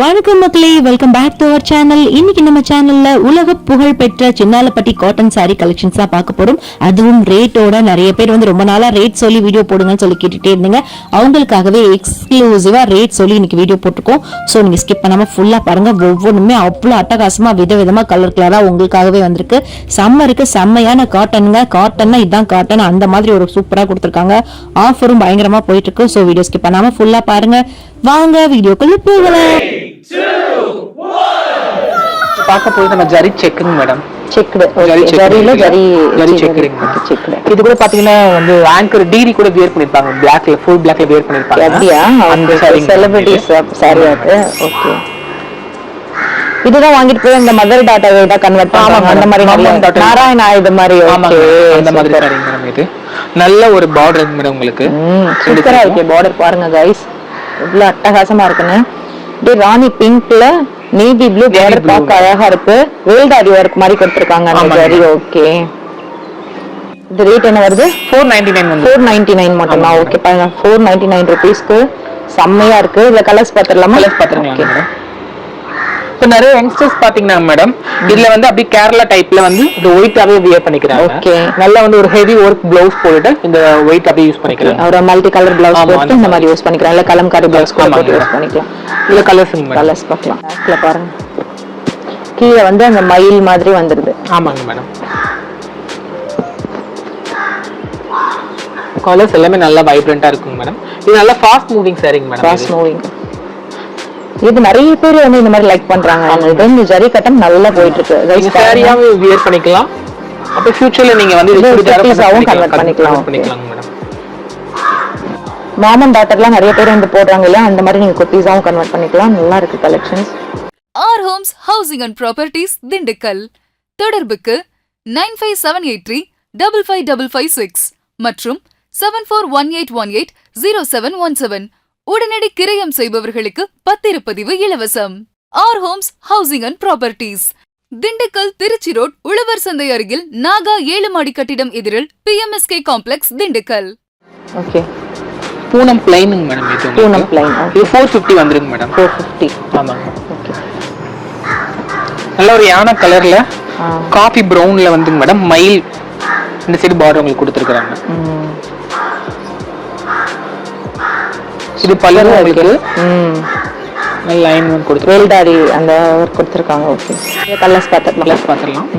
வணக்கம் மக்களே welcome back to our channel இன்னைக்கு நம்ம சேனல்ல உலக புகழ் பெற்ற சின்னாலப்பட்டி காட்டன் சாரி கலெக்ஷன்ஸ் தான் பார்க்க போறோம். அதுவும் ரேட்டோட நிறைய பேர் வந்து ரொம்ப நாளா ரேட் சொல்லி வீடியோ போடுங்கன்னு சொல்லி கேட்டுட்டே இருந்தீங்க. அவங்களுக்காகவே எக்ஸ்க்ளூசிவா ரேட் சொல்லி இன்னைக்கு வீடியோ போட்டிருக்கோம். ஸோ நீங்க ஸ்கிப் பண்ணாம ஃபுல்லா பாருங்க. ஒவ்வொன்றுமே அவ்வளோ அட்டகாசமா விதவிதமா கலர் கலரா உங்களுக்காகவே வந்திருக்கு. சம்மருக்கு செம்மையான காட்டனுங்க காட்டன்னா இதுதான் காட்டன் அந்த மாதிரி ஒரு சூப்பரா கொடுத்துருக்காங்க. ஆஃபரும் பயங்கரமா போயிட்டு இருக்கு. ஸோ வீடியோ ஸ்கிப் பண்ணாம ஃபுல்லா பாருங்க. வாங்க வீடியோக்குள்ள போகலாம். பார்க்க போய் நம்ம ஜரி செக்குங்க மேடம் செக்குடு ஜரியில இருக்கு. ஜரி ஜரி செக்குடுங்க செக்குடு இது கூட பாத்தீங்கன்னா வந்து ஆங்கர் டிடி கூட வியர் பண்ணிருப்பாங்க. பிளாக்ல ஃபுல் பிளாக்ல வியர் பண்ணிருப்பாங்க. அப்படியா? அந்த saree செலிபிரிட்டிஸ் சாரி அது. ஓகே இதுதான் வாங்கிட்டு போய் இந்த மதர் டாட்டாவை தான் கன்வெர்ட் பண்ணுவாங்க அந்த மாதிரி. நாராயணா இது மாதிரி. ஓகே அந்த மாதிரி saree மேடம் இது. நல்ல ஒரு பார்டர் மேடம் உங்களுக்கு. சூப்பரா இருக்கு. பார்டர் பாருங்க கைஸ் இவ்வளவு அட்டகாசமா இருக்குன்னு. அப்படியே ராணி பிங்க்ல நேவி ப்ளூ பார்டர். பார்க்க அழகா இருக்கு. வேல்தாடி ஒர்க் மாதிரி கொடுத்திருக்காங்க அந்த. ஜரி ஓகே இது ரேட் என்ன வருது? Four ninety nine four ninety nine மட்டும் தான் ஓகே பாருங்க. ஃபோர் நைன்டி நைன் ருபீஸ்க்கு செம்மையா இருக்கு. இதுல கலர்ஸ் பாத்துடலாமா கலர்ஸ் பாத்துருங்க மேடம் இப்போ நிறைய யங்ஸ்டர்ஸ் பாத்தீங்கன்னா மேடம் இதுல வந்து அப்படியே கேரளா டைப்ல வந்து இந்த ஒயிட்டாவே வியர் பண்ணிக்கிறாங்க. Okay. நல்லா வந்து ஒரு ஹெவி ஒர்க் பிளவுஸ் போட்டுட்டு இந்த ஒயிட் அப்படியே யூஸ் பண்ணிக்கிறாங்க. ஒரு மல்டி கலர் பிளவுஸ் போட்டு இந்த மாதிரி யூஸ் பண்ணிக்கலாம் இல்ல கலம்காரி பிளவுஸ். போட்டு யூஸ் பண்ணிக்கலாம். இதுல கலர்ஸுங்க மேடம் கலர்ஸ் பார்க்கலாம். பேக்ல பாருங்க. கீழே வந்து அந்த மயில் மாதிரி வந்துருது. ஆமாங்க மேடம் கலர்ஸ் எல்லாமே நல்லா வைப்ரண்டா இருக்குங்க மேடம் இது நல்லா ஃபாஸ்ட் மூவிங் சாரிங்க மேடம் ஃபாஸ்ட் மூவிங் இது நிறைய பேர் வந்து இந்த மாதிரி லைக் பண்றாங்க. இது இந்த ஜரி கட்டம் நல்லா போயிட்டு இருக்கு. சாரியாவும் வியர் பண்ணிக்கலாம். அப்ப ஃபியூச்சர்ல நீங்க வந்து இது convert convert பண்ணிக்கலாம். மேடம் மாமன் டாட்டர்லாம் நிறைய பேர் வந்து போடுறாங்க இல்லையா? அந்த மாதிரி நீங்க குர்த்திஸாவும் கன்வெர்ட் பண்ணிக்கலாம். நல்லா இருக்கு collections R homes housing and properties Dindigul. தொடர்புக்கு nine five seven eight three double five double five six மற்றும் seven four one eight one eight zero seven one seven. உடனடி கிரயம் செய்பவர்களுக்கு பத்திரப்பதிவு இலவசம். R homes housing and properties. Dindigul Trichy road உழவர் சந்தை அருகில் நாகா ஏழு மாடி கட்டிடம் எதிரில் BMSK complex Dindigul. Okay Poonam பிளைனுங்க madam இது. பூனம் okay. இது ஃபோர் ஃபிஃப்டி வந்துருங்க மேடம். ஃபோர் ஃபிஃப்டி ஆமாங்க. ஓகே நல்ல ஒரு யானை கலர்ல காஃபி ப்ரௌன்ல வந்துங்க மேடம் மயில் இந்த சைடு பார்டர் உங்களுக்கு கொடுத்துருக்காங்க இது பல்லு நல்ல லைன் கொடுத்துருக்காங்க வேல்தாடி அந்த ஒர்க் கொடுத்துருக்காங்க ஓகே கலர்ஸ் பார்த்துக்கலாம் ப்ளஸ் பார்த்துடலாம்.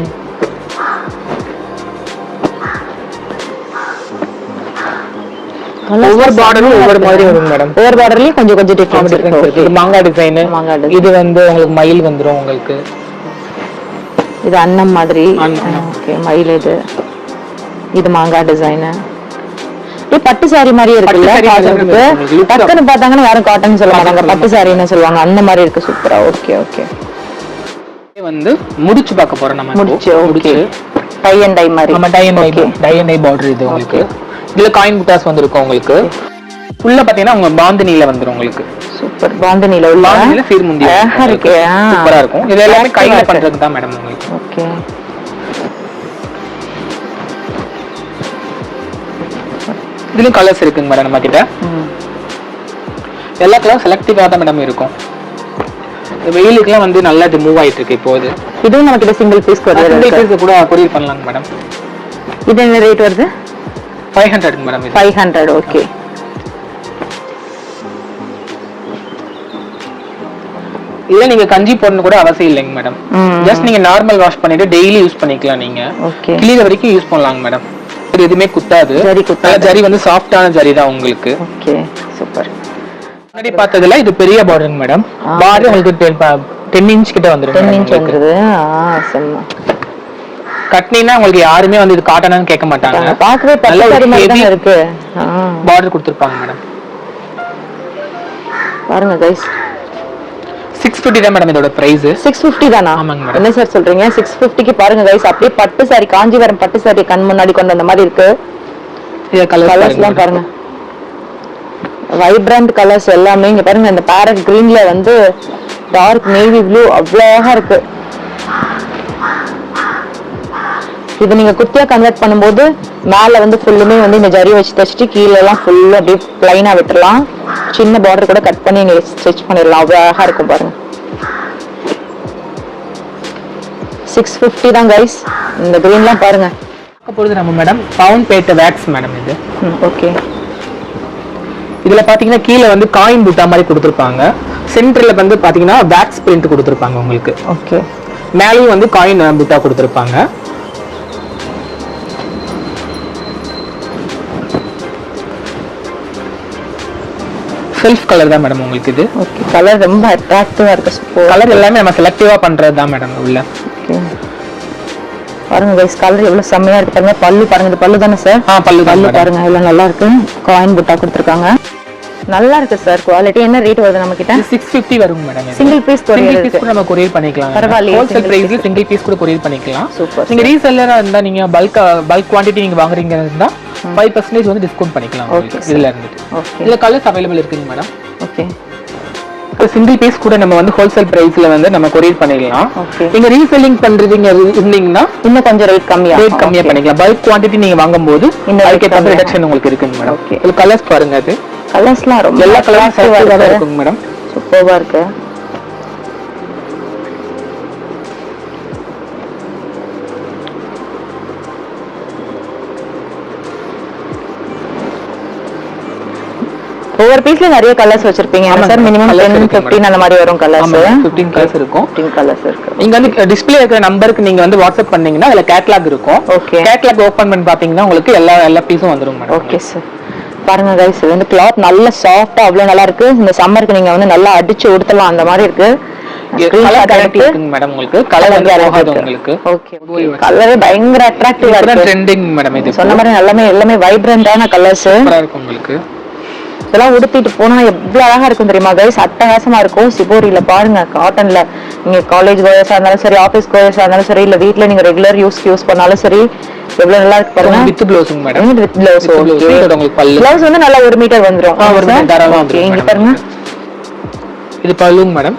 ஒவ்வொரு பார்டரும் ஒவ்வொரு மாதிரி வருங்க மேடம் ஒவ்வொரு பார்டர்லயும் கொஞ்சம் கொஞ்சம் டிஃபரன்ஸ் difference இருக்கு. இது மாங்காய் டிசைன் மாங்காய். இது வந்து உங்களுக்கு மயில் வந்துரும் உங்களுக்கு. இது அன்னம் மாதிரி. ஓகே மயில் இது. இது மாங்காய் டிசைனு பட்டு சாரி மாதிரி இருக்குல்ல டக்குன்னு பார்த்தாங்கன்னா யாரும் காட்டன் சொல்ல மாட்டாங்க பட்டு சாரின்னு சொல்லுவாங்க. அந்த மாதிரி இருக்கு சூப்பரா ஓகே ஓகே வந்து முடிச்சு பார்க்க போறோம் நம்ம. முடிச்சு முடிச்சு. டை அண்ட் டை மாதிரி. நம்ம tie and okay tie and dye border இது உங்களுக்கு. இதுல காயின் புட்டாஸ் வந்திருக்கும் உங்களுக்கு. உள்ள பாத்தீங்கன்னா உங்க பாந்தினில வந்துரும் உங்களுக்கு. சூப்பர் பாந்தனில உள்ள பாந்தினில சீர்முந்தி அழகா இருக்கு. சூப்பரா இருக்கும். இது எல்லாமே கையில பண்றதுக்கு தான் மேடம் உங்களுக்கு. ஓகே இதுலயும் கலர்ஸ் இருக்குங்க மேடம் நம்ம கிட்ட எல்லா கலரும் செலக்டிவா தான் மேடம் இருக்கும். வெயிலுக்குலாம் வந்து நல்லா இது மூவ் ஆயிட்டு இருக்கு இப்போ இது இதுவும் நமக்கு இது சிங்கிள் பீஸ் piece கூட கொரியர் பண்ணலாங்க மேடம் இது என்ன ரேட் வருது? Five hundred madam five hundred okay இல்ல நீங்க கஞ்சி போடணும் கூட அவசியம் இல்லைங்க மேடம். ஜஸ்ட் நீங்க நார்மல் வாஷ் பண்ணிட்டு டெய்லி யூஸ் பண்ணிக்கலாம் நீங்க. ஓகே கிளியிற வரைக்கும் யூஸ் பண்ணலாங்க மேடம் எதுவுமே குத்தாது. ஜரி குத்தாது. நல்ல ஜரி வந்து சாஃப்டான ஜரி தான் உங்களுக்கு. Okay super. முன்னாடி பார்த்ததுல இது பெரிய பார்டருங்க மேடம் பார்டர் உங்களுக்கு டென் இன்ச் கிட்ட வந்துரும் டென் இன்ச். வந்துருது கட்டினீங்கன்னா உங்களுக்கு யாருமே வந்து இது காட்டனான்னு கேட்க மாட்டாங்க. பார்க்கவே நல்ல இருக்கு. பார்டர் கொடுத்துருப்பாங்க மேடம் பாருங்க கைஸ் சிக்ஸ் ஃபிஃப்டி தான் மேடம் இதோட பிரைஸ் சிக்ஸ் ஃபிஃப்டி தானா? ஆமாங்க madam. என்ன சார் சொல்றீங்க? சிக்ஸ் ஃபிஃப்டிக்கு பாருங்க கைஸ் அப்படியே பட்டு சாரி காஞ்சிபுரம் பட்டு சாரி கண் முன்னாடி கொண்டு வந்த மாதிரி இருக்கு. இத கலர்ஸ் கலர்ஸ் எல்லாம் பாருங்க. வைப்ரண்ட் கலர்ஸ் எல்லாமே இங்க பாருங்க இந்த பேரட் கிரீன்ல வந்து டார்க் நேவி ப்ளூ அவ்வளோ அழகா இருக்கு. இப்போ நீங்கள் குத்தியாக கன்வெர்ட் பண்ணும்போது மேலே வந்து ஃபுல்லுமே வந்து இந்த ஜரி வச்சு தைச்சிட்டு கீழெல்லாம் ஃபுல்லு அப்படியே ப்ளைனாக விட்டுடலாம் சின்ன பார்டர் கூட கட் பண்ணி நீங்கள் ஸ்டிச் பண்ணிடலாம். அவ்வளோ அழகாக இருக்கும் பாருங்கள் சிக்ஸ் ஃபிஃப்டி தான் கைஸ் இந்த க்ரீன்லாம் பாருங்கள் பொழுது நம்ம மேடம் பவுன் பேட்ட வேக்ஸ் மேடம் இது. ஓகே இதில் பார்த்தீங்கன்னா கீழே வந்து காயின் பூட்டா மாதிரி கொடுத்துருப்பாங்க. சென்டரில் வந்து பார்த்தீங்கன்னா வேக்ஸ் பிரிண்ட் கொடுத்துருப்பாங்க உங்களுக்கு. ஓகே மேலேயும் வந்து காயின் பூட்டா கொடுத்துருப்பாங்க. செல்ஃப் கலர் தான் மேடம் உங்களுக்கு இது? ஓகே கலர் ரொம்ப அட்ராக்டிவா இருக்கு சூப்பர் கலர் எல்லாமே நம்ம செலக்டிவா பண்றது தான் மேடம் உள்ள. பாருங்க கைஸ் கலர் எவ்வளவு செம்மையா இருக்கு பாருங்க. பல்லு பாருங்க இது பல்லு தானே சார் ஆ பல்லு பல்லு பாருங்க எவ்வளவு நல்லா இருக்கு. காயின் புட்டா கொடுத்துருக்காங்க. நல்லா இருக்கு சார் குவாலிட்டி என்ன ரேட் வருது நம்ம கிட்ட சிக்ஸ் ஃபிஃப்டி வரும் madam single piece single piece கூட நம்ம கொரியர் பண்ணிக்கலாம். பரவாயில்லையே, ஹோல்சேல் பிரைஸ்ல சிங்கிள் பீஸ் கூட கொரியர் பண்ணிக்கலாம். Super, நீங்க ரீசெல்லரா இருந்தா நீங்க பல்க் பல்க் குவாண்டிட்டி நீங்க வாங்குறீங்க இருந்தா ஃபைவ் பர்சன்டேஜ் வந்து டிஸ்கவுண்ட் பண்ணிக்கலாம். இதுல இருந்துட்டு. ஓகே இதுல கலர்ஸ் அவைலபிள் இருக்குங்க மேடம் ஓகே சிங்கிள் பீஸ் கூட நம்ம வந்து ஹோல்சேல் பிரைஸ்ல வந்து நம்ம கொரியர் பண்ணிடலாம். ஓகே நீங்க ரீசெல்லிங் பண்றீங்க இருந்தீங்கன்னா இன்னும் கொஞ்சம் ரேட் கம்மியா. ரேட் கம்மியா பண்ணிக்கலாம். பல்க் குவாண்டிட்டி நீங்க வாங்கும்போது இந்த rate அதுக்கு கம்மியா. ரிடக்ஷன் உங்களுக்கு இருக்குங்க மேடம். இதுல கலர்ஸ் பாருங்க அது. கலர்ஸ்லாம் ரொம்ப எல்லா கலரும் இருக்குங்க மேடம் சூப்பர்வா இருக்கு. ஒவ்வொரு பீஸ்ல நிறைய கலர்ஸ் வச்சிருப்பீங்க. சார் மினிமம் டென் இருக்கு பிப்டீன் அந்த மாதிரி வரும் கலர்ஸ் 15 கலர்ஸ் இருக்கும். ஃபிஃப்டீன் கலர்ஸ் இருக்கு. நீங்க வந்து டிஸ்ப்ளே இருக்கிற நம்பருக்கு நீங்க வந்து வாட்ஸ்அப் பண்ணீங்கன்னா அதுல கேட்லாக் இருக்கும். Okay. கேட்லாக் ஓபன் பண்ணி பாத்தீங்கன்னா உங்களுக்கு எல்லா எல்லா பீஸும் வந்துரும் மேடம் ஓகே சார் பாருங்க கைஸ் இது வந்து கிளாத் நல்ல சாஃப்டா அவ்வளவு நல்லா இருக்கு. இந்த சம்மருக்கு நீங்க வந்து நல்லா அடிச்சு உடுத்தலாம் அந்த மாதிரி இருக்கு. மேடம் உங்களுக்கு. கலர் வந்து போகாது உங்களுக்கு. ஓகே கலர் பயங்கர அட்ராக்டிவா இருக்கு. ட்ரெண்டிங் மேடம் இது. சொன்ன மாதிரி எல்லாமே எல்லாமே வைப்ரண்டான கலர்ஸ் சூப்பரா இருக்கும் உங்களுக்கு. இதெல்லாம் உடுத்திட்டு போனா எவ்வளவு அழகா இருக்கும் தெரியுமா? கைஸ் அட்டகாசமா இருக்கும். சிபோரியில பாருங்க காட்டன்ல நீங்க காலேஜ் கோயர்ஸா இருந்தாலும் சரி ஆபீஸ் கோயர்ஸா இருந்தாலும் சரி இல்ல வீட்ல நீங்க ரெகுலர் யூஸ் யூஸ் பண்ணாலும் சரி எவ்வளவு நல்லா இருக்கு பாருங்க. வித் ப்ளவுஸுங்க மேடம் வித் பிளவுஸ் பிளவுஸ் வந்து நல்லா ஒரு மீட்டர் வந்துரும். ஆ, ஒரு ஓகே வந்துரும் இங்க பாருங்க. இது பல்லுங்க மேடம்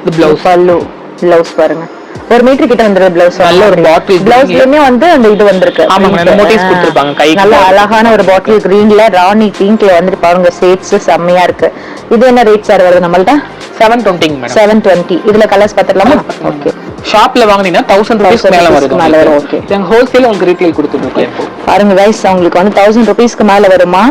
இது ப்ளவுஸ் பல்லு பிளவுஸ் பாருங்க. ஒரு மீட்டர் கிட்ட வந்துருது பிளவுஸ் நல்ல ஒரு bottle பிளவுஸ்லயுமே வந்து அந்த இது வந்திருக்கு. ஆமாங்க, ஆ, கொடுத்திருப்பாங்க, கைக்கு நல்ல. அழகான ஒரு பாட்டில் கிரீன்ல ராணி பிங்க்ல வந்துட்டு பாருங்க ஷேட்ஸ் செம்மையா இருக்கு. இது என்ன ரேட் சார் வருது நம்மள்ட்ட? செவன் டுவெண்ட்டிங்க மேடம் செவன் டுவெண்ட்டி இதுல கலர்ஸ் பாத்துடலாமா ஓகே ஷாப்ல வாங்குனீங்கன்னா தௌசண்ட் ருபீஸ் 1000 மேல வருது மேல வரும். எங்க ஹோல்சேல் உங்களுக்கு ரீட்டைல் இப்போ பாருங்க கைஸ் உங்களுக்கு வந்து தௌசண்ட் ருபீஸ்க்கு மேல வருமா?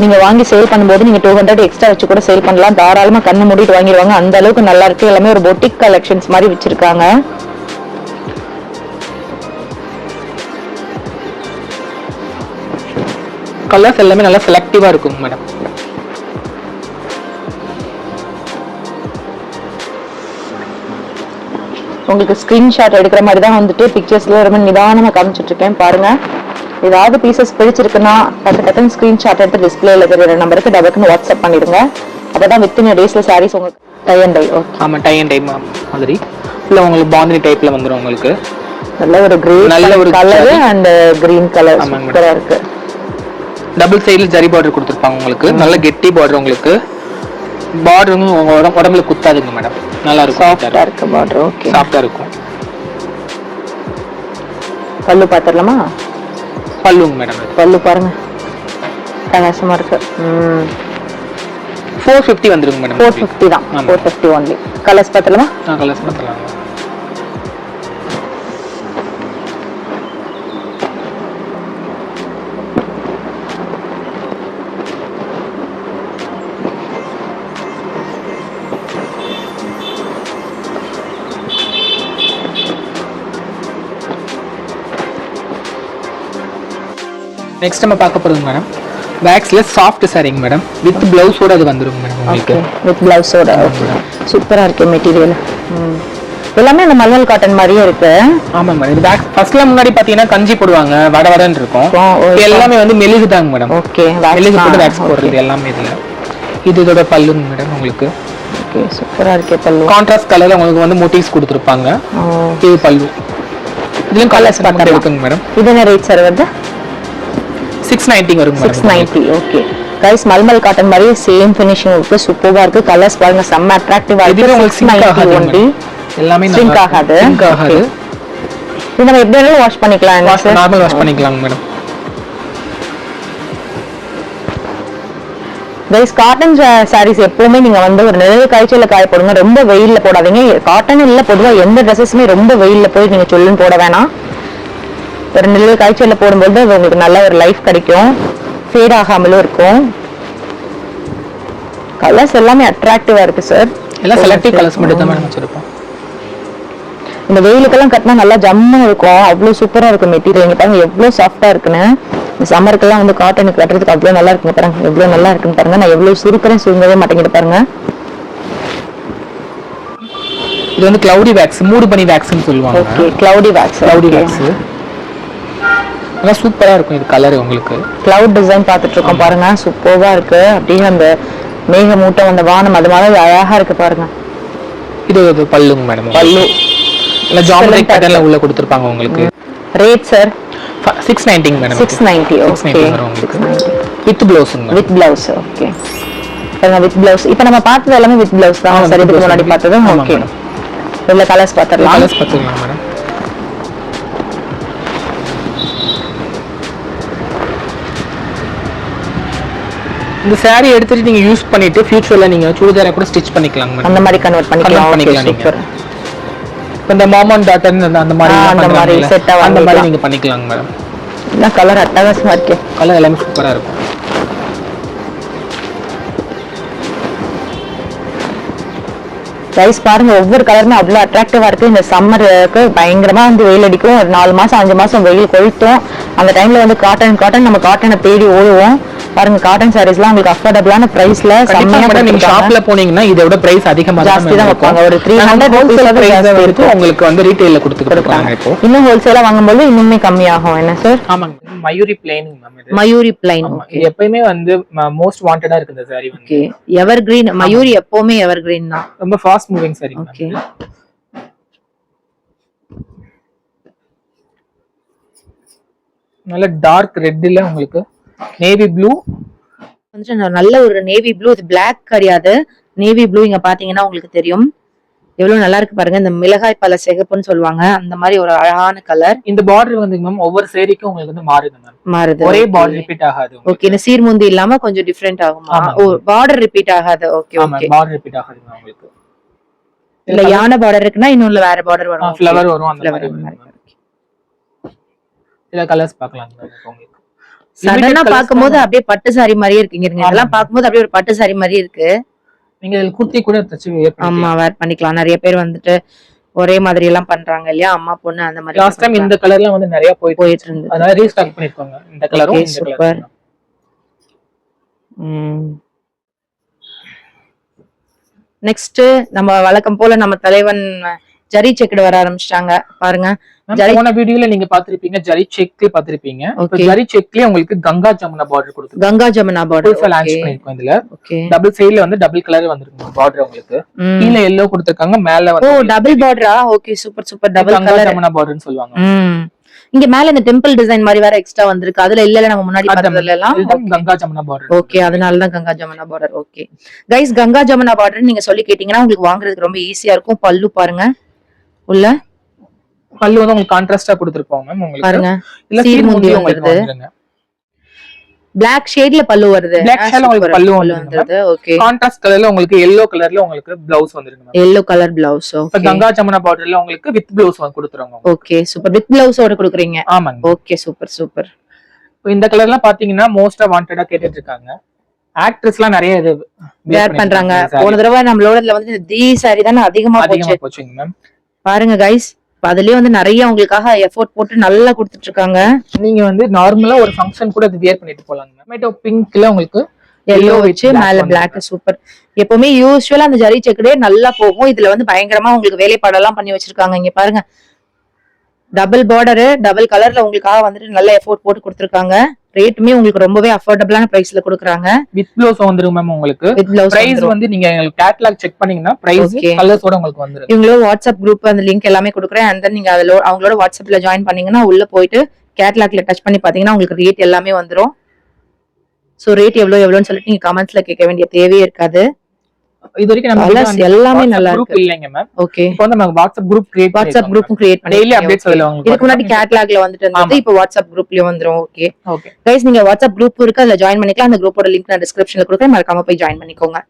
நீங்க வாங்கி சேல் பண்ணும்போது நீங்க டூ ஹண்ட்ரட் எக்ஸ்ட்ரா வச்சு கூட சேல் பண்ணலாம். தாராளமா கண்ணு மூடிட்டு வாங்கிடுவாங்க. அந்த அளவுக்கு நல்லா இருக்கு. எல்லாமே ஒரு பொட்டிக் கலெக்ஷன்ஸ் மாதிரி வச்சிருக்காங்க. கலர்ஸ் எல்லாமே நல்லா செலக்டிவா இருக்குங்க மேடம் உங்களுக்கு ஸ்கிரீன்ஷாட் எடுக்கிற மாதிரி தான் வந்துட்டு பிக்சர்ஸ்ல ரொம்ப நிதானமா காமிச்சிட்டு இருக்கேன். பாருங்க. ஏதாவது பீசஸ் பிடிச்சிருக்குன்னா டக்கு டக்குன்னு ஸ்கிரீன்ஷாட் எடுத்து டிஸ்பிளேல இருக்கிற நம்பருக்கு டபக்குன்னு வாட்ஸ்அப் பண்ணிடுங்க. அப்பதான் வித்தின் டேஸ்ல சாரீஸ் உங்களுக்கு டை அண்ட் டை ஓகே ஆமா டை அண்ட் டைம் மாதிரி. இல்ல உங்களுக்கு பாந்தினி டைப்ல வந்துரும் உங்களுக்கு. நல்ல ஒரு கிரே நல்ல ஒரு கலர். அண்ட் கிரீன் கலர் ஆமாங்க சூப்பரா இருக்கு. டபுள் சைடுல ஜரி பார்டர் கொடுத்துருப்பாங்க உங்களுக்கு. நல்ல கெட்டி பார்டர் உங்களுக்கு. பார்டர் வந்து உங்க உடம்பு- உடம்புல குத்தாதுங்க மேடம் நல்லா இருக்கும். சாஃப்டா இருக்கு பார்டர் ஓகே சாஃப்டா இருக்கும். பல்லு பாத்திரலாமா பல்லுங்க மேடம் பல்லு பாருங்க. பிரகாசமா இருக்கு. ம். ஃபோர் ஃபிஃப்டி வந்துருங்க மேடம் ஃபோர் ஃபிஃப்டி தான். ஃபோர் ஃபிஃப்டி ஒன்லி கலர்ஸ் பாத்திரலாமா நான் கலர்ஸ் பார்த்துலாம் நெக்ஸ்ட் நம்ம பார்க்க போறது மேடம் வேக்ஸ்ல சாஃப்ட் சாரிங்க மேடம் வித் பிளவுஸோட அது வந்துரும் மேடம் உங்களுக்கு. வித் பிளவுஸோட ஓகே சூப்பரா இருக்கு மெட்டீரியல் எல்லாமே அந்த மல்மல் காட்டன் மாதிரியே இருக்கு. ஆமாங்க மேடம் இது பேக் ஃபர்ஸ்ட்லாம் முன்னாடி பாத்தீங்கன்னா கஞ்சி போடுவாங்க வட வடன்னு இருக்கும். எல்லாமே வந்து மெழுகு தாங்க மேடம் ஓகே மெழுகு போட்டு வேக்ஸ் போடுறது எல்லாமே இதுல. இது இதோட பல்லுங்க மேடம் உங்களுக்கு. ஓகே சூப்பரா இருக்கே பல்லு. கான்ட்ராஸ்ட் கலர்ல உங்களுக்கு வந்து மோட்டிவ்ஸ் கொடுத்துருப்பாங்க. இது பல்லு. இதுலயும் கலர்ஸ் பார்க்கலாம். இருக்குங்க மேடம் இது என்ன ரேட் சார் வருது? சிக்ஸ் நைன்ட்டி வருங்க six madam ninety okay guys mulmul cotton மாதிரி சேம் ஃபினிஷிங் இருக்கு சூப்பரா இருக்கு. கலர்ஸ் பாருங்க செம்ம அட்ராக்டிவா இதுவே இருக்கு உங்களுக்கு சிங்க் ஆகாது ஒன்லி. எல்லாமே ஆகாது. சிங்க் ஆகாது. இது நம்ம எப்படி வேணாலும் வாஷ் பண்ணிக்கலாம் நார்மல் வாஷ் பண்ணிக்கலாங்க மேடம் கைஸ் காட்டன் சாரீஸ் எப்பவுமே நீங்க வந்து ஒரு நிழல் காய்ச்சல காய போடுங்க. ரொம்ப வெயில்ல போடாதீங்க. காட்டன் இல்ல பொதுவா எந்த ட்ரெஸ்ஸஸுமே ரொம்ப வெயில்ல போய் நீங்க சொல்லுன்னு போட வேணாம். ஒரு நிழல் காய்ச்சல போடும்போது அது உங்களுக்கு நல்ல ஒரு லைஃப் கிடைக்கும். ஃபேட் ஆகாமலும் இருக்கும். கலர்ஸ் எல்லாமே அட்ராக்டிவா இருக்கு சார் எல்லாம் செலக்டிவ் கலர்ஸ் மட்டும் தான் மேடம் வச்சிருப்போம் இந்த வெயிலுக்கெல்லாம் கட்டினா நல்லா ஜம்முன்னு இருக்கும். அவ்வளவு சூப்பரா இருக்கும் மெட்டீரியல் இங்க பாருங்க எவ்வளவு சாஃப்டா இருக்குன்னு. இந்த சம்மருக்கெல்லாம் வந்து காட்டனுக்கு கட்டுறதுக்கு அவ்வளவு நல்லா இருக்குங்க பாருங்க. எவ்வளவு நல்லா இருக்குன்னு பாருங்க. நான் எவ்வளவு சுருக்கிறேன் சுருங்கவே மாட்டேங்குது பாருங்க. இது வந்து கிளவுடி வேக்ஸ் மூடு பண்ணி வேக்ஸ்னு சொல்லுவாங்க okay cloudy wax cloudy wax நல்லா சூப்பரா இருக்கும் இது கலர் உங்களுக்கு. கிளவுட் டிசைன் பார்த்துட்டு இருக்கோம் பாருங்க. சூப்பர்வா இருக்கு. அப்படியே அந்த மேகமூட்டம் அந்த வானம் அது மாதிரி அழகா இருக்கு பாருங்க. இது இது பல்லுங்க மேடம் பல்லு. இல்ல ஜாமெட்ரி பேட்டர்ன்ல உள்ள கொடுத்துருப்பாங்க உங்களுக்கு. Rate sir six நைன்டிங் madam six ninety six okay with ப்ளவுஸுங்க with blouse okay with blouse இப்போ நம்ம பார்த்தது எல்லாமே வித் பிளவுஸ் தான். சார் இதுக்கு. முன்னாடி பார்த்தது ஓகே. உள்ள கலர்ஸ் பார்த்துடலாம். கலர்ஸ் பார்த்துக்கலாம் மேடம் இந்த saree எடுத்துட்டு நீங்க யூஸ் பண்ணிட்டு ஃபியூச்சர்ல நீங்க சுடிதாரை கூட ஸ்டிச் பண்ணிக்கலாம் மேடம் அந்த மாதிரி கன்வெர்ட் பண்ணிக்கலாம். பண்ணிக்கலாம் நீங்க. இந்த மாமன் டாட்டர் அந்த மாதிரி அந்த மாதிரி ஆ அந்த மாதிரி. நீங்க பண்ணிக்கலாங்க மேடம் என்ன கலர் அட்டகாசமா இருக்கே. கலர் எல்லாமே சூப்பரா இருக்கும். ரைஸ் பாருங்க ஒவ்வொரு கலருமே அவ்வளவு அட்ராக்டிவா இருக்கு. இந்த சம்மருக்கு பயங்கரமா வந்து வெயில் அடிக்கும். ஒரு நாலு மாசம் அஞ்சு மாசம் வெயில் கொளுத்தும். அந்த டைம்ல வந்து காட்டன் காட்டன் நம்ம காட்டனை தேடி ஓடுவோம். பாருங்க காட்டன் சாரீஸ்லாம் உங்களுக்கு அஃபோர்டபுளான பிரைஸ்ல செம்மையா நீங்க கொடுத்திருக்காங்க. ஷாப்ல போனீங்கன்னா இதை விட பிரைஸ் அதிகமா ஜாஸ்தி தான் வைப்பாங்க. ஒரு 300 ஹோல்சேல் rupees பிரைஸ் ஜாஸ்தி வரைக்கும் உங்களுக்கு வந்து ரீட்டைல்ல கொடுத்துட்டு இருக்காங்க இப்போ. இன்னும் ஹோல்சேலா வாங்கும்போது இன்னுமே கம்மியாகும். என்ன சார் ஆமாங்க மயூரி இது. மயூரி பிளைன் எப்பயுமே வந்து மோஸ்ட் வாண்டடா இருக்கு இந்த சாரி வந்து. ஓகே எவர் கிரீன் மயூரி எப்பவுமே எவர் கிரீன் தான். ரொம்ப ஃபாஸ்ட் மூவிங் சாரி ஓகே நல்ல டார்க் ரெட்ல உங்களுக்கு நேவி ப்ளூ வந்துட்டு நல்ல ஒரு நேவி ப்ளூ இது Black கிடையாது. நேவி ப்ளூ இங்க பாத்தீங்கன்னா உங்களுக்கு தெரியும். எவ்வளவு நல்லா இருக்கு பாருங்க. இந்த மிளகாய் பழ சிகப்புன்னு சொல்லுவாங்க. அந்த மாதிரி ஒரு அழகான கலர் இந்த பார்டர் வந்து மேம் ஒவ்வொரு சேரிக்கும் உங்களுக்கு வந்து மாறுது மேம் மாறுது. ஒரே பார்டர் ரிப்பீட் ஆகாது. ஓகே இந்த சீர்முந்தி இல்லாம கொஞ்சம் டிஃப்ரெண்ட் ஆகுமா. ஓ பார்டர் ரிப்பீட் ஆகாது. ஓகே ஓகே பார்டர் ரிப்பீட் ஆகாது ma'am உங்களுக்கு. இல்ல யானை பார்டர் இருக்குன்னா இன்னொன்னு வேற பார்டர் வரும். ஃப்ளவர் வரும் அந்த மாதிரி. சில கலர்ஸ் பார்க்கலாம் உங்களுக்கு. சடனா பாக்கும்போது அப்படியே பட்டு சாரி மாதிரியே இருக்குங்க இதெல்லாம். பாக்கும்போது அப்படியே ஒரு பட்டு சாரி மாதிரியே இருக்கு. நீங்க இதுல குர்த்தி கூட தச்சு ஆமா வேர் பண்ணிக்கலாம். நிறைய பேர் வந்துட்டு ஒரே மாதிரி எல்லாம் பண்றாங்க இல்லையா? அம்மா பொண்ணு அந்த மாதிரி லாஸ்ட் டைம் இந்த கலர்லாம் வந்து நிறைய போயிட்டு போயிட்டு இருந்தது அதனால ரீஸ்டாக் பண்ணிருக்காங்க இந்த கலரும். கலரும் நெக்ஸ்ட் நம்ம வழக்கம் போல நம்ம தலைவன் ஜரி செக்குடு வர ஆரம்பிச்சிட்டாங்க. பாருங்க. போன வீடியோல நீங்க பாத்திருப்பீங்க ஜரி செக்ல பாத்திருப்பீங்க. ஜரி செக்லயே உங்களுக்கு கங்கா ஜமுனா பார்டர் கொடுத்துருக்கோம். கங்கா ஜமுனா புதுசா லான்ச் பார்டர் பண்ணிருக்கோம் இதுல. டபுள் சைடுல வந்து டபுள் கலர் வந்திருக்கு பார்டர் உங்களுக்கு. கீழே எல்லோ கொடுத்திருக்காங்க மேல ஓ வந்து double பார்டரா okay super super double colour Jamuna பார்டர்னு சொல்லுவாங்க. இங்க மேல இந்த டெம்பிள் டிசைன் மாதிரி வேற எக்ஸ்ட்ரா வந்திருக்கு. அதுல இல்ல இல்ல நம்ம முன்னாடி பார்த்ததுல எல்லாம் கங்கா ஜமுனா பார்டர் ஓகே அதனால தான் Ganga Jamuna border okay guys Ganga Jamuna border நீங்க சொல்லி கேட்டீங்கன்னா உங்களுக்கு வாங்குறதுக்கு ரொம்ப ஈஸியா இருக்கும். பல்லு பாருங்க. உள்ள? பல்லு வந்து உங்களுக்கு கான்ட்ராஸ்டா கொடுத்திருப்போம் மேம் உங்களுக்கு. பாருங்க. இல்ல சீர் சீர் முந்தி முந்தி உங்களுக்கு பிளாக் ஷேட்ல பல்லு வருது. Black shade ல உங்களுக்கு பல்லு வந்துருங்க. வந்துருது. ஓகே கான்ட்ராஸ்ட் கலர்ல உங்களுக்கு எல்லோ கலர்ல உங்களுக்கு பிளவுஸ் வந்துருங்க yellow colour blouse okay Ganga Jamuna பார்டர்ல உங்களுக்கு வித் பிளவுஸ் வந்து கொடுத்துருவாங்க ஓகே சூப்பர் வித் பிளவுஸோட கொடுக்குறீங்க? ஆமாங்க ஓகே சூப்பர் சூப்பர் இந்த கலர்லாம் பாத்தீங்கன்னா மோஸ்டா வாண்டடா கேட்டுட்டு இருக்காங்க. ஆக்ட்ரஸ் எல்லாம் நிறைய இது வேர் பண்றாங்க. போன தடவை நம்மளோட இதுல வந்து தி சாரி தானே அதிகமா அதிகமா போச்சு. போச்சுங்க மேம் பாருங்க கைஸ் அதுலயே வந்து நிறைய உங்களுக்காக எஃபோர்ட் போட்டு நல்லா கொடுத்துட்டு இருக்காங்க நீங்க வந்து நார்மலா ஒரு ஃபங்க்ஷன் கூட இது வியர் பண்ணிட்டு போலாங்க டொமேட்டோ பிங்க்ல உங்களுக்கு எல்லோ வச்சு மேல. பிளாக் சூப்பர் எப்பவுமே யூஸ்வலா அந்த ஜரி செக்குடே நல்லா போகும். இதுல வந்து பயங்கரமா உங்களுக்கு வேலைப்பாடெல்லாம் பண்ணி வச்சிருக்காங்க. இங்க பாருங்க. டபுள் பார்டரு டபுள் கலர்ல உங்களுக்காக வந்துட்டு நல்ல எஃபோர்ட் போட்டு கொடுத்துருக்காங்க. ரேட்டுமே உங்களுக்கு ரொம்பவே அஃபோர்டபுளான பிரைஸ்ல கொடுக்குறாங்க. வித் ப்ளவுஸ் வந்துரும் மேம் உங்களுக்கு. வித் பிளவுஸ் பிரைஸ் வந்து நீங்க கேட்லாக் செக் பண்ணீங்கன்னா பிரைஸ். கலர்ஸோட உங்களுக்கு வந்துரும். இவங்களோட வாட்ஸ்அப் குரூப் அந்த லிங்க் எல்லாமே கொடுக்குறேன். அண்ட் தென் நீங்க அதுல அவங்களோட வாட்ஸ்அப்ல ஜாயின் பண்ணீங்கன்னா உள்ள போயிட்டு கேட்லாக்ல டச் பண்ணி பாத்தீங்கன்னா உங்களுக்கு ரேட் எல்லாமே வந்துரும். சோ ரேட் எவ்வளவு எவ்வளவுன்னு சொல்லிட்டு நீங்க கமெண்ட்ஸ்ல கேட்க வேண்டிய தேவையே இருக்காது. இது வரைக்கும் நம்ம எல்லாமே நல்லா குரூப் இருக்கு. இல்லைங்க மேம் ஓகே இப்போ வந்து நம்ம வாட்ஸ்அப் குரூப் கிரியேட் வாட்ஸ்அப் குரூப்பும் கிரியேட் பண்ணி டெய்லி அப்டேட்ஸ் வரல இதுக்கு முன்னாடி கேட்லாக்ல வந்துட்டு இருந்தது. இப்போ வாட்ஸ்அப் குரூப்லயும் வந்துரும். ஓகே ஓகே கைஸ் நீங்க வாட்ஸ்அப் குரூப் இருக்கு அதுல ஜாயின் பண்ணிக்கலாம். அந்த குரூப்போட லிங்க் நான் டிஸ்கிரிப்ஷன்ல கொடுக்குறேன். மறக்காம போய் ஜாயின் பண்ணிக்கோங்க.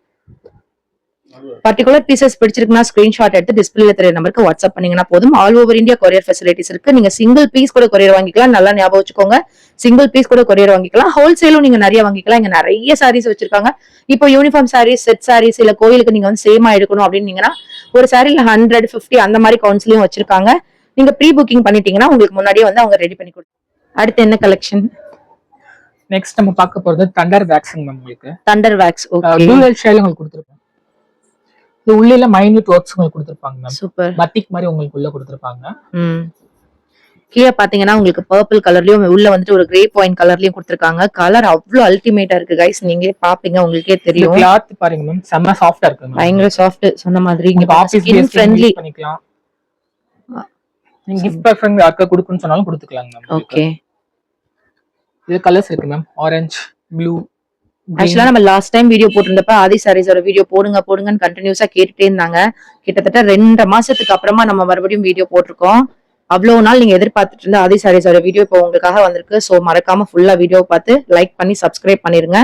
பர்டிகுலர் பீசஸ் பிடிச்சிருக்குன்னா ஸ்கிரீன்ஷாட் எடுத்து டிஸ்பிளேல தெரிய நம்பருக்கு வாட்ஸ்அப் பண்ணீங்கன்னா போதும். All over India courier facilities இருக்கு. நீங்க சிங்கிள் பீஸ் கூட கொரியர் வாங்கிக்கலாம். நல்லா ஞாபகம் வச்சுக்கோங்க. சிங்கிள் பீஸ் கூட கொரியர் வாங்கிக்கலாம். ஹோல்சேலும் நீங்க நிறைய வாங்கிக்கலாம். இங்க நிறைய சாரீஸ் வச்சிருக்காங்க. இப்போ யூனிஃபார்ம் சாரீஸ் செட் சாரீஸ் இல்ல கோயிலுக்கு நீங்க வந்து சேமா எடுக்கணும் அப்படின்னீங்கன்னா ஒரு சாரில ஹண்ட்ரட் பிப்டி அந்த மாதிரி கவுன்சிலையும் வச்சிருக்காங்க. நீங்க ப்ரீ புக்கிங் பண்ணிட்டீங்கன்னா உங்களுக்கு முன்னாடியே வந்து அவங்க ரெடி பண்ணி கொடுத்து அடுத்து என்ன கலெக்ஷன் நெக்ஸ்ட் நம்ம பார்க்க போறது தண்டர் வேக்சிங் மேம் உங்களுக்கு. Thunder wax okay dual shale உங்களுக்கு கொடுத்துருப்போம் இது உள்ள மைன்யூட் ஒர்க்ஸ் உங்களுக்கு கொடுத்துருப்பாங்க மேம் சூப்பர். பத்திக் மாதிரி உங்களுக்கு உள்ள கொடுத்துருப்பாங்க. ம். கீழே பாத்தீங்கன்னா உங்களுக்கு பர்பிள் கலர்லயும் உள்ள வந்துட்டு ஒரு கிரே பாயிண்ட் கலர்லயும் கொடுத்திருக்காங்க. கலர் அவ்வளவு அல்டிமேட்டா இருக்கு கைஸ் நீங்களே பாப்பீங்க உங்களுக்கே தெரியும். கிளாத் பாருங்க மேம் செம்ம சாஃப்டா இருக்கு பயங்கர சாஃப்ட் சொன்ன மாதிரி. ஆபீஸ் ஸ்கின் ஃப்ரெண்ட்லி பண்ணிக்கலாம். நீங்க கிஃப்ட் பர்ஃபெக்ட் யாருக்கா கொடுக்கணும்னு சொன்னாலும் கொடுத்துக்கலாங்க மேம் ஓகே இது கலர்ஸ் இருக்கு மேம் ஆரஞ்சு ப்ளூ ஆக்சுவலா நம்ம லாஸ்ட் டைம் வீடியோ போட்டிருந்தப்ப ஆதி சாரீஸோட வீடியோ போடுங்க போடுங்கன்னு கண்டினியூஸா கேட்டுட்டே இருந்தாங்க. கிட்டத்தட்ட ரெண்டரை மாசத்துக்கு அப்புறமா நம்ம மறுபடியும் வீடியோ போட்டிருக்கோம். அவ்வளவு நாள் நீங்க எதிர்பார்த்துட்டு இருந்த ஆதி சாரீஸோட வீடியோ இப்போ உங்களுக்காக வந்திருக்கு. சோ மறக்காம ஃபுல்லா வீடியோ பார்த்து லைக் பண்ணி சப்ஸ்கிரைப் பண்ணிருங்க.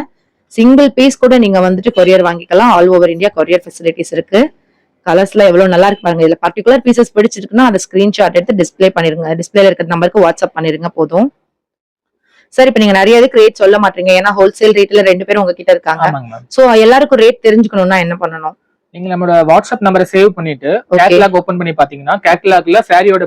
சிங்கிள் பீஸ் கூட நீங்க வந்துட்டு கொரியர் வாங்கிக்கலாம். All over India courier facilities இருக்கு. கலர்ஸ்ல எவ்வளவு நல்லா இருக்கு பாருங்க. இதுல பர்டிகுலர் பீசஸ் பிடிச்சிருக்குன்னா அதை ஸ்கிரீன்ஷாட் எடுத்து டிஸ்ப்ளே பண்ணிருங்க. டிஸ்பிளேல இருக்கிற நம்பருக்கு வாட்ஸ்அப் பண்ணிருங்க போதும். சார் இப்ப நீங்க நிறைய இதுக்கு ரேட் சொல்ல மாட்டீங்க. ஏன்னா ஹோல்சேல் ரேட்ல ரெண்டு பேரும் உங்ககிட்ட இருக்காங்க. சோ எல்லாருக்கும் ரேட் தெரிஞ்சுக்கணும்னா என்ன பண்ணணும்? நீங்க நம்மளோட வாட்ஸ்அப் நம்பரை சேவ் பண்ணிட்டு. கேட்டலாக் ஓபன் பண்ணி பாத்தீங்கன்னா கேட்டலாக்ல சாரியோட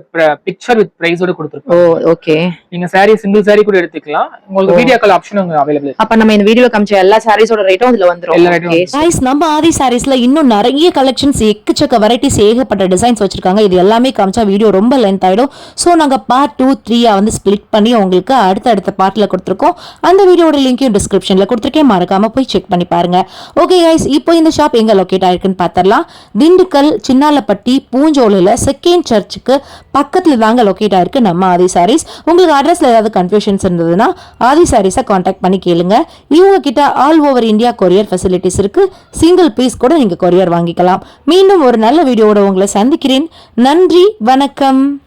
பிக்சர் வித் பிரைஸோட கொடுத்துருக்கோம். ஓகே நீங்க சாரி சிங்கிள் சாரி கூட எடுத்துக்கலாம். உங்களுக்கு. வீடியோ கால் ஆப்ஷன் உங்க அவைலபிள் அப்ப நம்ம இந்த வீடியோல காமிச்ச எல்லா சாரீஸோட ரேட்டும் இதுல வந்துரும். எல்லா Okay. guys நம்ம ஆதி சாரீஸ்ல இன்னும் நிறைய கலெக்ஷன்ஸ் எக்கச்சக்க வெரைட்டிஸ் ஏகப்பட்ட டிசைன்ஸ் வச்சிருக்காங்க. இது எல்லாமே காமிச்சா வீடியோ ரொம்ப லென்த் ஆயிடும். ஸோ நாங்க பார்ட் டூ த்ரீயா வந்து ஸ்பிளிட் பண்ணி உங்களுக்கு அடுத்த அடுத்த பார்ட்ல கொடுத்துருக்கோம். அந்த வீடியோட லிங்கையும் டிஸ்கிரிப்ஷன்ல கொடுத்துருக்கேன். மறக்காம போய் செக் பண்ணி பாருங்க. ஓகே கைஸ் இப்போ இந்த ஷாப் எங்க லொக்கேட் ஆயிருக்குன்னு பார்த்தரலாம் திண்டுக்கல் சின்னாலப்பட்டி பூஞ்சோலில் செகண்ட் சர்ச்சுக்கு பக்கத்தில் தாங்க லொக்கேட் ஆயிருக்கு நம்ம ஆதி சாரீஸ் உங்களுக்கு அட்ரஸில் ஏதாவது கன்ஃபியூஷன்ஸ் இருந்ததுன்னா ஆதி சாரீஸை காண்டாக்ட் பண்ணி கேளுங்க. இவங்க கிட்ட all over India courier facilities இருக்கு. சிங்கிள் பீஸ் கூட நீங்கள் கொரியர் வாங்கிக்கலாம். மீண்டும் ஒரு நல்ல வீடியோவோட உங்களை சந்திக்கிறேன். நன்றி வணக்கம்.